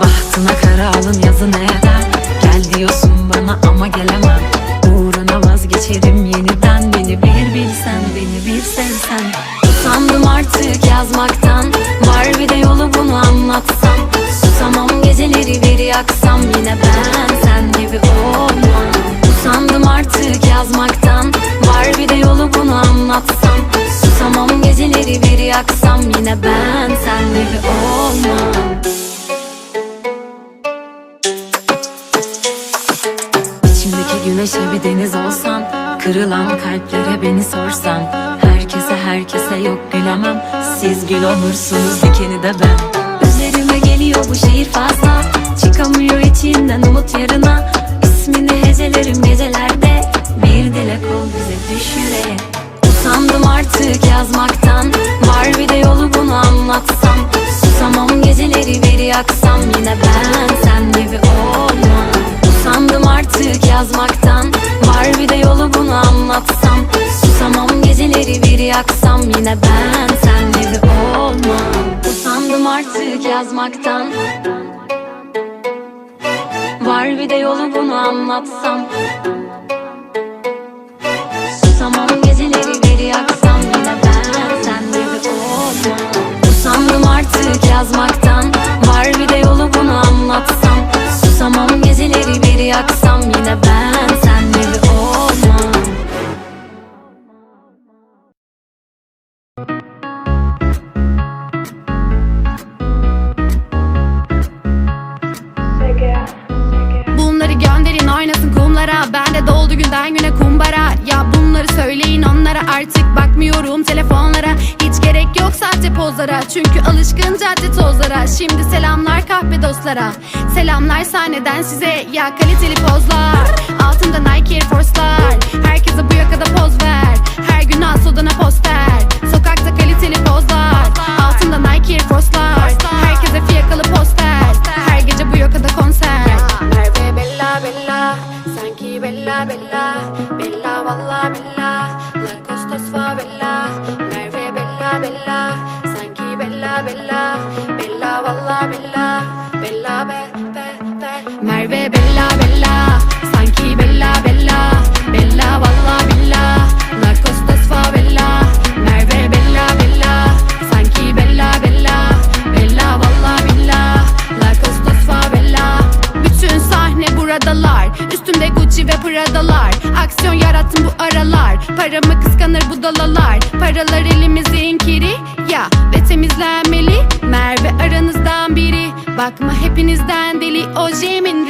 Bahtına kara alın yazı ne eder? Gel diyorsun bana ama gelemem güneşe bir deniz olsan Kırılan kalplere beni sorsan Herkese herkese yok gülemem Siz gül olursunuz dikeni de ben. Üzerime geliyor bu şehir fazla Çıkamıyor içinden umut yarına yazmaktan. Var bir de yolu bunu anlatsam. Susamam geceleri bir yaksam Yine ben sen gibi olmam Usandım artık yazmaktan. Var bir de yolu bunu anlatsam. Susamam geceleri bir yaksam Yine ben de doldu günden güne kumbara. Ya bunları söyleyin onlara. Artık bakmıyorum telefonlara. Hiç gerek yok sahte pozlara. Çünkü alışkın cadde tozlara. Şimdi selamlar kahpe dostlara. Selamlar sahneden size. Ya kaliteli pozlar. Altında Nike Air Force'lar. Herkese bu yakada poz ver saben Aksiyon yarattım bu aralar. Paramı kıskanır bu dalalar. Paralar elimizin kiri Ya ve temizlenmeli. Merve aranızdan biri. Bakma hepinizden deli. Ojemin